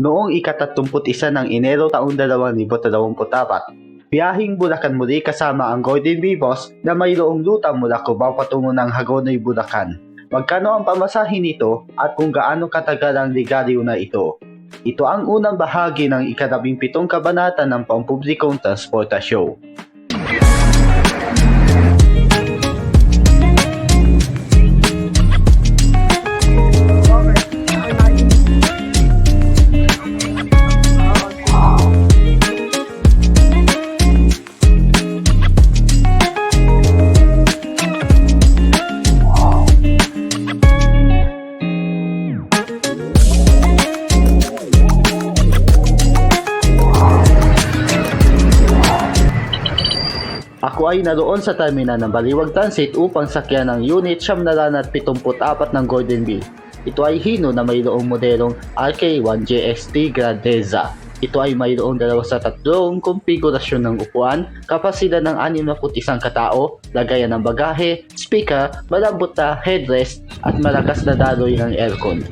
Noong ikatatlumput-isa ng Enero taong 2024, biyahing Bulacan muli kasama ang Bee Boss na mayroong lutang mula Cubao patungo ng Hagonoy, Bulacan. Magkano ang pamasahin nito at kung gaano katagal ang ligaryo na ito? Ito ang unang bahagi ng ikalabing pitong kabanata ng pampublikong transportasyon. Ako ay naroon sa terminal ng Baliwag Transit upang sakyan ng Unit 774 ng Gordon B. Ito ay hino na mayroong modelong RK1JST Grandeza. Ito ay mayroong dalawa sa tatlong konfigurasyon ng upuan, kapasidad ng 61 katao, lagayan ng bagahe, speaker, malambot na headrest at malakas na daloy ng aircon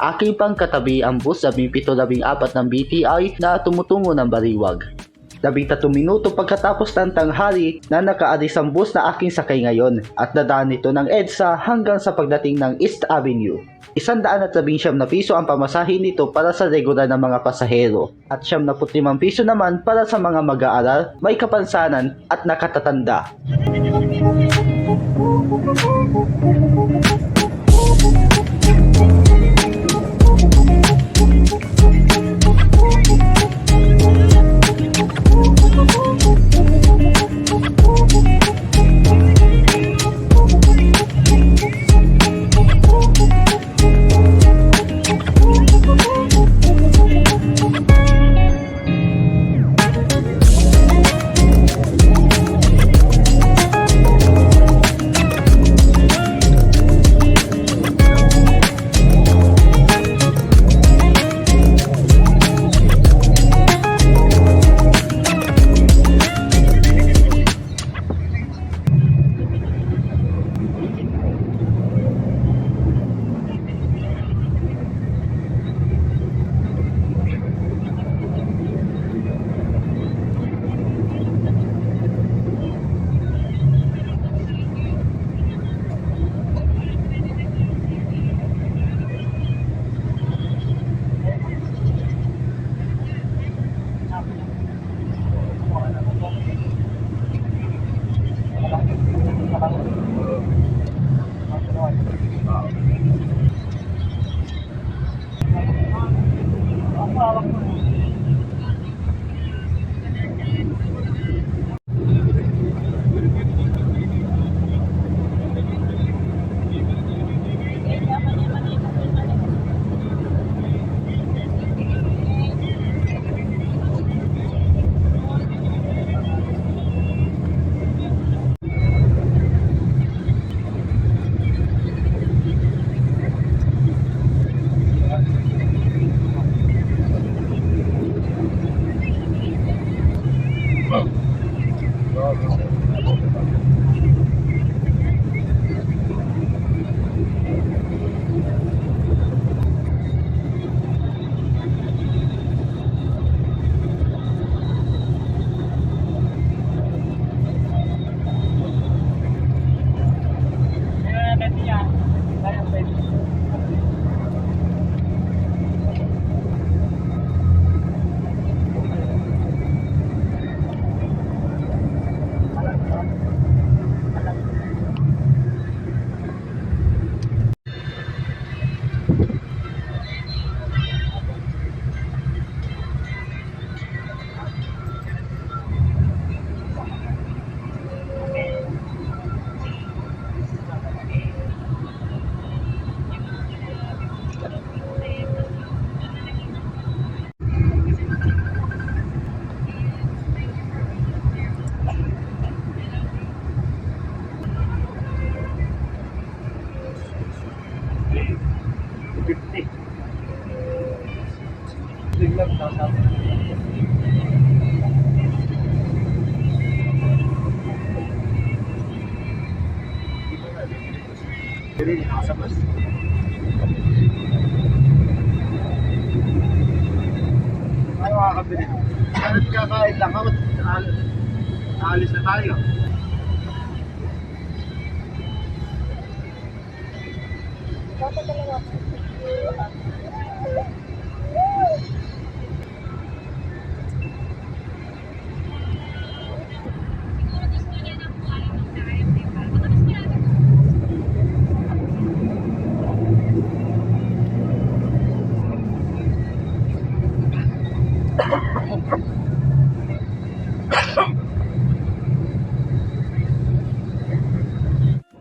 aking pang katabi ang bus 1714 ng BTI na tumutungo ng Bariwag. 13 minuto pagkatapos ng tanghali na nakaalis bus na aking sakay ngayon at dadaan ito ng EDSA hanggang sa pagdating ng East Avenue. Isandaan at labing siyam na piso ang pamasahin nito para sa regular na mga pasahero at siyam na putimang piso naman para sa mga mag-aaral, may kapansanan at nakatatanda. Thank you.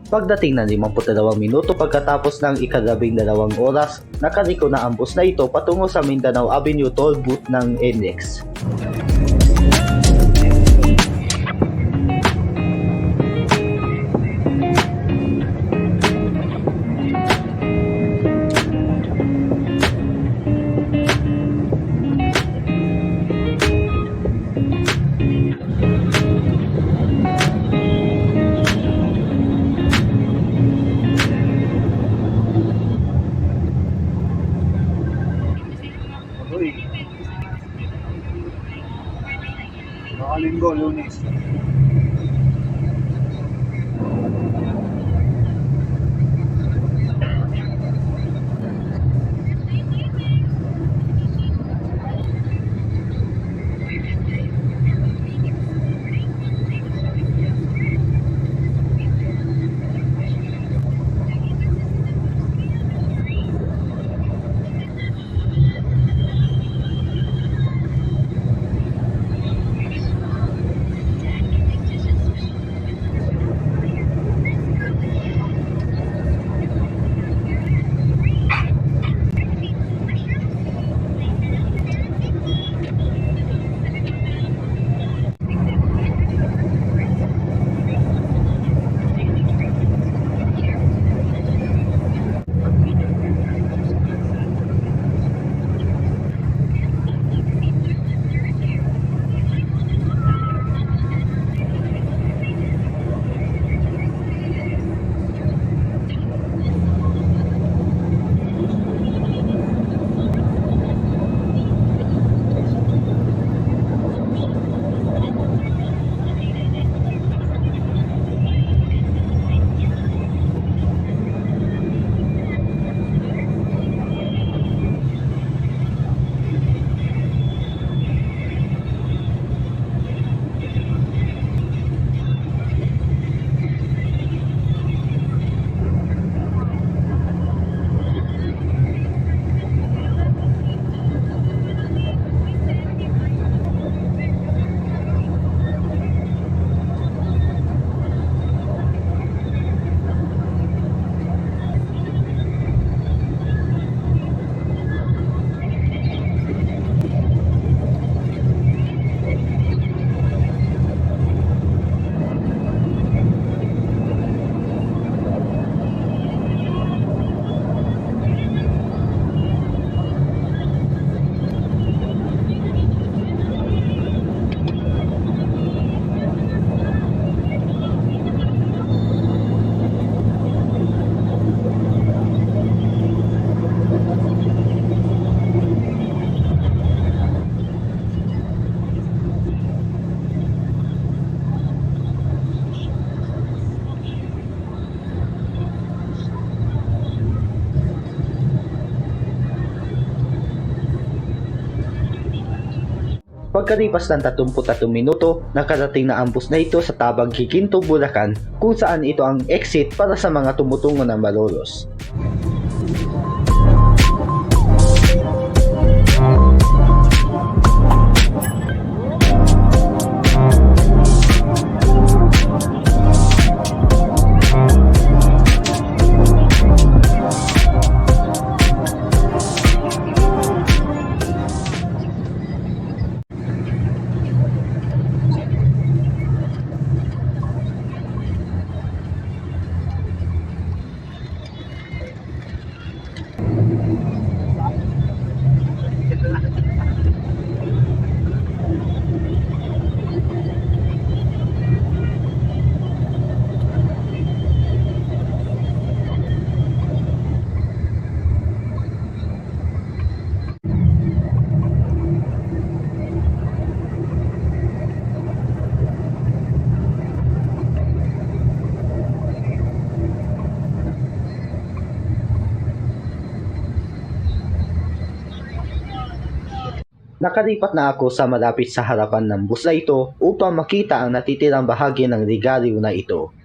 Pagdating ng 52 minuto pagkatapos ng ikadabing dalawang oras, nakariko na ang bus na ito patungo sa Mindanao Avenue toll booth ng NX. Pagkalipas ng 33 minuto, nakarating na ang bus na ito sa Tabang Kikinto, Bulacan kung saan ito ang exit para sa mga tumutungo ng Malolos. Nakalipat na ako sa malapit sa harapan ng bus na ito upang makita ang natitirang bahagi ng regalyo na ito.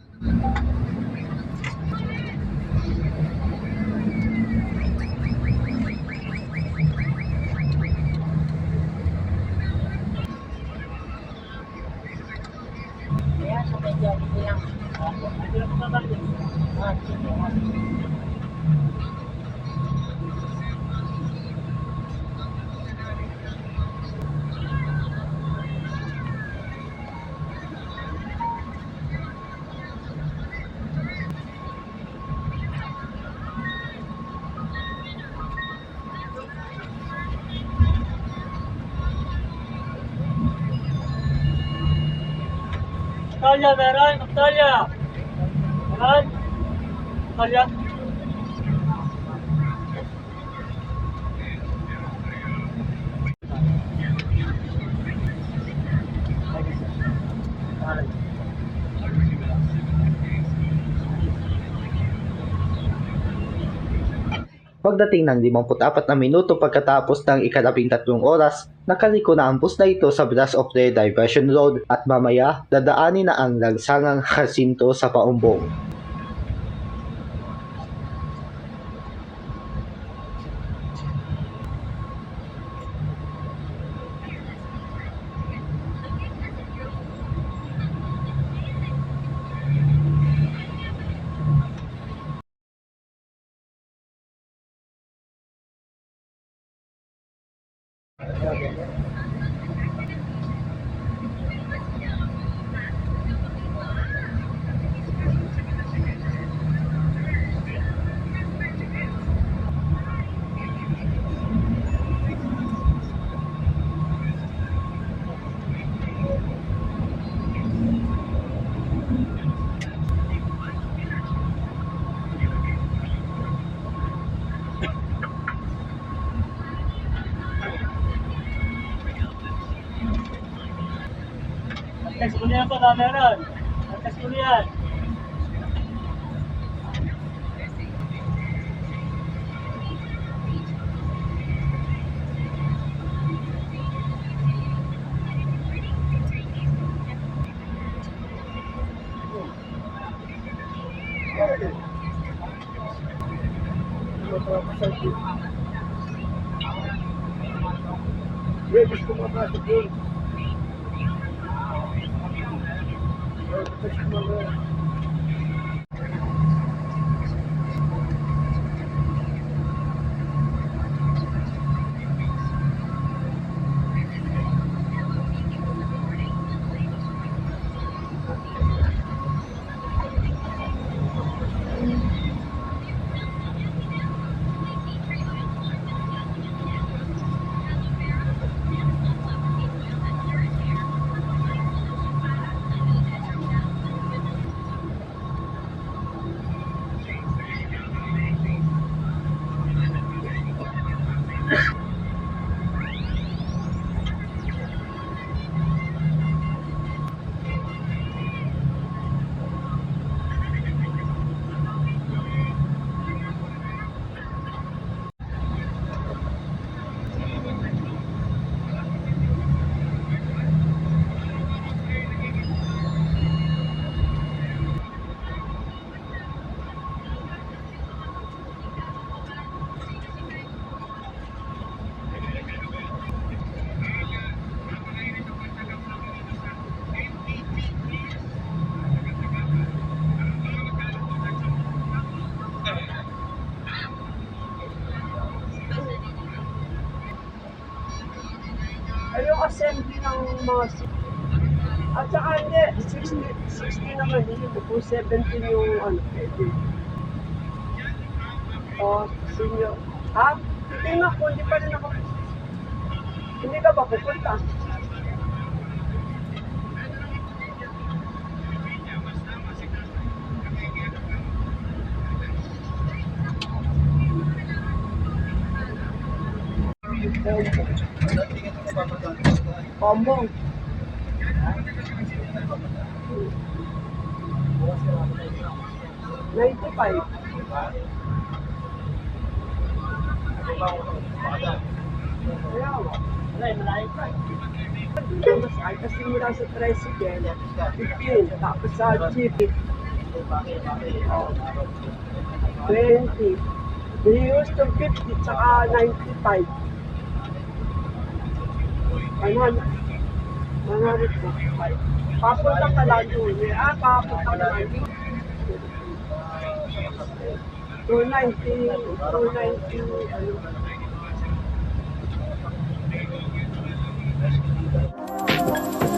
Natalia, Verán, Natalia. Verán. Natalia. Pagdating ng 54 na minuto pagkatapos ng ikalabing tatlong oras, nakaliko na ang bus na ito sa Bras of the Diversion Road at mamaya dadaanin na ang lansangang Jacinto sa paumbong. ಆಗಿದೆ Text ko niyan pa na meron. Text ko niyan. Uy, gusto mo pa sa ano, at saka hindi, 60, 60 naman, hindi po 17 yung ano, pwede. O, oh, senior. Ha? Titingnan ko, hindi pa rin ako. Hindi ka ba pupunta? Bombong. 95. Kasi mula sa tricycle, 15, tapos sa jeep, 20. They used to 50, tsaka 95. Ayan. 100. 145. Papunta ka lang yun. Ah, papunta ka lang yun. 290, 290, ano. Loob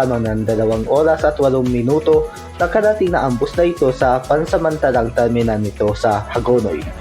lamang ng dalawang oras at walong minuto, nakarating na ang bus na ito sa pansamantalang terminal nito sa Hagonoy.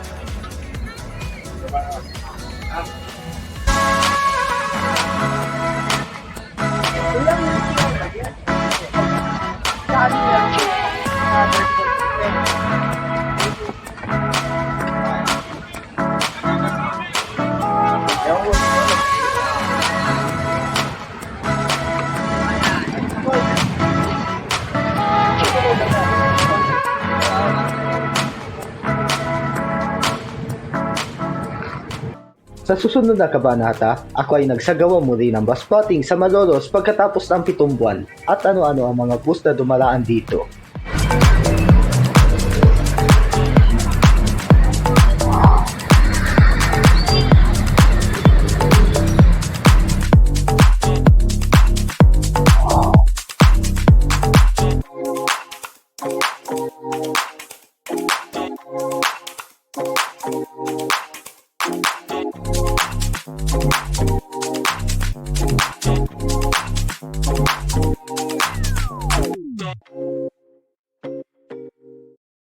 Susunod na kabanata, ako ay nagsagawa muli ng bus spotting sa Malolos pagkatapos ng pitong buwan at ano-ano ang mga bus na dumaraan dito.